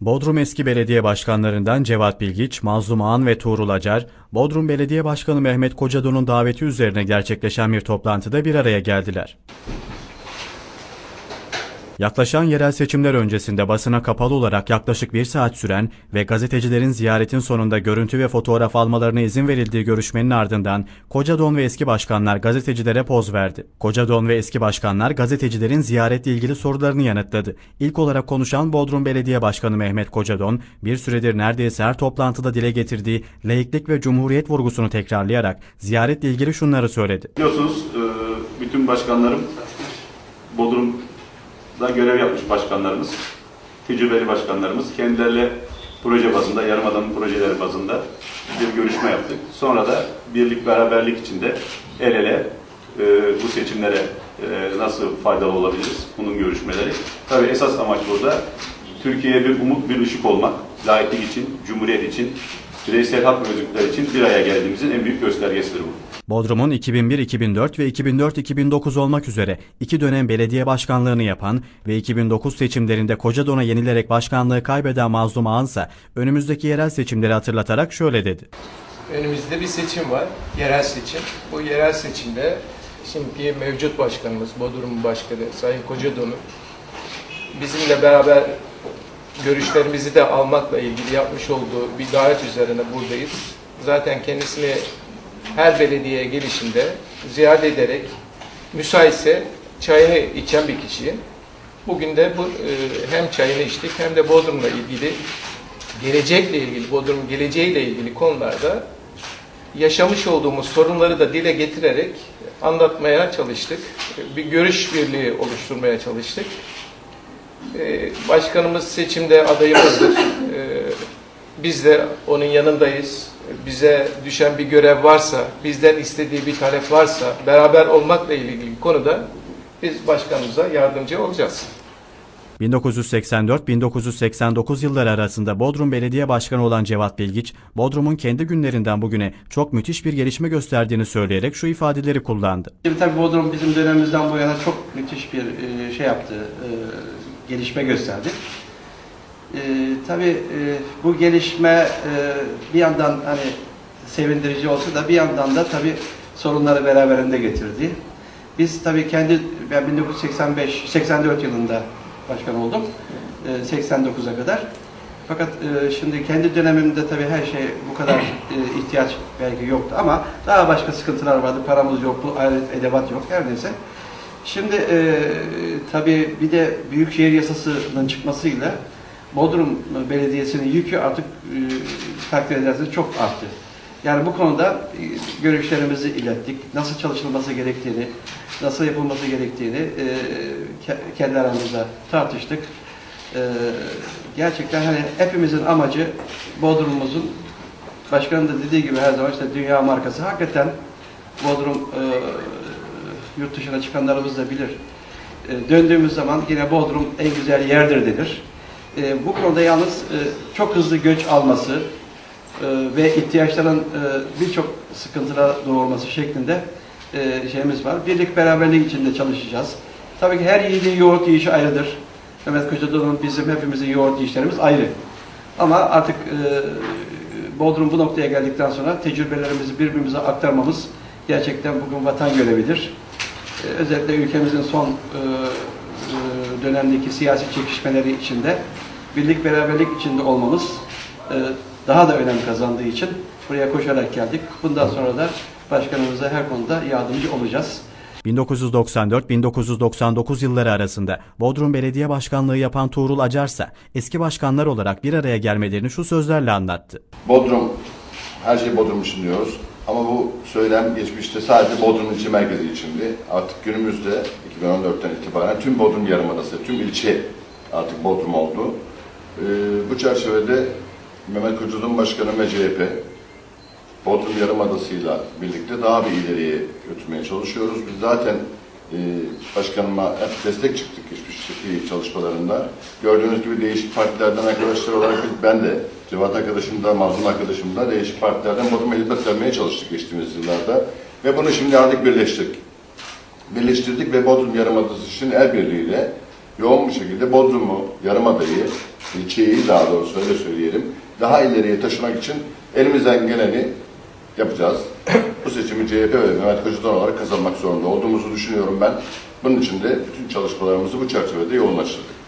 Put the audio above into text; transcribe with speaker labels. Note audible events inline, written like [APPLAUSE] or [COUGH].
Speaker 1: Bodrum eski belediye başkanlarından Cevat Bilgiç, Mazlum Ağan ve Tuğrul Acar, Bodrum Belediye Başkanı Mehmet Kocadon'un daveti üzerine gerçekleşen bir toplantıda bir araya geldiler. Yaklaşan yerel seçimler öncesinde basına kapalı olarak yaklaşık bir saat süren ve gazetecilerin ziyaretin sonunda görüntü ve fotoğraf almalarına izin verildiği görüşmenin ardından Kocadon ve eski başkanlar gazetecilere poz verdi. Kocadon ve eski başkanlar gazetecilerin ziyaretle ilgili sorularını yanıtladı. İlk olarak konuşan Bodrum Belediye Başkanı Mehmet Kocadon, bir süredir neredeyse her toplantıda dile getirdiği laiklik ve cumhuriyet vurgusunu tekrarlayarak ziyaretle ilgili şunları söyledi.
Speaker 2: Biliyorsunuz e, bütün başkanlarım Bodrum'da görev yapmış başkanlarımız, tecrübeli başkanlarımız kendileriyle proje bazında, yarımada'nın projeleri bazında bir görüşme yaptık. Sonra da birlik beraberlik içinde el ele e, bu seçimlere e, nasıl faydalı olabiliriz bunun görüşmeleri. Tabii esas amaç burada Türkiye'ye bir umut, bir ışık olmak, layıklık için, cumhuriyet için, bireysel hak ve özgürlükler için bir araya geldiğimizin en büyük göstergesidir bu.
Speaker 1: Bodrum'un 2001-2004 ve 2004-2009 olmak üzere iki dönem belediye başkanlığını yapan ve 2009 seçimlerinde Kocadon'a yenilerek başkanlığı kaybeden Mazlum Ağansa önümüzdeki yerel seçimleri hatırlatarak şöyle dedi.
Speaker 3: Önümüzde bir seçim var, yerel seçim. Bu yerel seçimde şimdiki mevcut başkanımız, Bodrum Başkanı Sayın Kocadon'un bizimle beraber görüşlerimizi de almakla ilgili yapmış olduğu bir gayet üzerine buradayız. Zaten kendisini her belediyeye gelişinde ziyaret ederek müsaitse çayını içen bir kişiyim. Bugün de bu e, hem çayını içtik hem de Bodrum'la ilgili gelecekle ilgili, Bodrum'un geleceğiyle ilgili konularda yaşamış olduğumuz sorunları da dile getirerek anlatmaya çalıştık. Bir görüş birliği oluşturmaya çalıştık. Ee, Başkanımız seçimde adayımızdır. Ee, Biz de onun yanındayız. Bize düşen bir görev varsa, bizden istediği bir talep varsa, beraber olmakla ilgili konuda biz başkanımıza yardımcı olacağız.
Speaker 1: 1984-1989 yılları arasında Bodrum Belediye Başkanı olan Cevat Bilgiç, Bodrum'un kendi günlerinden bugüne çok müthiş bir gelişme gösterdiğini söyleyerek şu ifadeleri kullandı.
Speaker 4: Şimdi tabii Bodrum bizim dönemimizden bu yana çok müthiş bir e, şey yaptı, e, gelişme gösterdi. E, tabii e, bu gelişme e, bir yandan hani sevindirici olsa da bir yandan da tabii sorunları beraberinde getirdi. Biz tabii kendi, ben 1985, 84 yılında başkan oldum, e, 89'a kadar. Fakat e, şimdi kendi dönemimde tabii her şey bu kadar e, ihtiyaç belki yoktu ama daha başka sıkıntılar vardı. Paramız yoktu, alet edevat yok, her neyse. Şimdi e, tabii bir de Büyükşehir Yasası'nın çıkmasıyla Bodrum Belediyesi'nin yükü artık e, takdir ederseniz çok arttı. Yani bu konuda e, görüşlerimizi ilettik. Nasıl çalışılması gerektiğini, nasıl yapılması gerektiğini e, ke- kendi aramızda tartıştık. E, gerçekten hani hepimizin amacı Bodrum'umuzun başkanın da dediği gibi her zaman işte dünya markası. Hakikaten Bodrum e, yurt dışına çıkanlarımız da bilir. E, döndüğümüz zaman yine Bodrum en güzel yerdir denir. E, bu konuda yalnız e, çok hızlı göç alması e, ve ihtiyaçların e, birçok sıkıntılar doğurması şeklinde e, şeyimiz var. Birlik beraberlik içinde çalışacağız. Tabii ki her yiğidin yoğurt yiyişi ayrıdır. Mehmet Kocadon'un bizim hepimizin yoğurt yiyişlerimiz ayrı. Ama artık e, Bodrum bu noktaya geldikten sonra tecrübelerimizi birbirimize aktarmamız gerçekten bugün vatan görevidir. E, özellikle ülkemizin son e, e, dönemdeki siyasi çekişmeleri içinde birlik beraberlik içinde olmamız e, daha da önem kazandığı için buraya koşarak geldik. Bundan sonra da başkanımıza her konuda yardımcı olacağız.
Speaker 1: 1994-1999 yılları arasında Bodrum Belediye Başkanlığı yapan Tuğrul Acarsa eski başkanlar olarak bir araya gelmelerini şu sözlerle anlattı.
Speaker 5: Bodrum, her şey Bodrum için diyoruz. Ama bu söylem geçmişte sadece Bodrum ilçe merkezi içindi. Artık günümüzde 2014'ten itibaren tüm Bodrum Yarımadası, tüm ilçe artık Bodrum oldu. Ee, bu çerçevede Mehmet Kocadon Başkanı ve CHP Bodrum Yarımadası'yla birlikte daha bir ileriye götürmeye çalışıyoruz. Biz zaten e, başkanıma hep destek çıktık geçmişteki çalışmalarında. Gördüğünüz gibi değişik partilerden arkadaşlar olarak ben de, Cevat arkadaşım da, Mazlum arkadaşım da değişik partilerden Bodrum'a hizmet vermeye çalıştık geçtiğimiz yıllarda. Ve bunu şimdi artık birleştirdik. Birleştirdik ve Bodrum Yarımadası için el birliğiyle yoğun bir şekilde Bodrum'u, Yarımada'yı ilçeyi daha doğrusu öyle söyleyelim, daha ileriye taşımak için elimizden geleni yapacağız. [COUGHS] Bu seçimi CHP ve Mehmet Kocadon olarak kazanmak zorunda olduğumuzu düşünüyorum ben. Bunun için de bütün çalışmalarımızı bu çerçevede yoğunlaştırdık.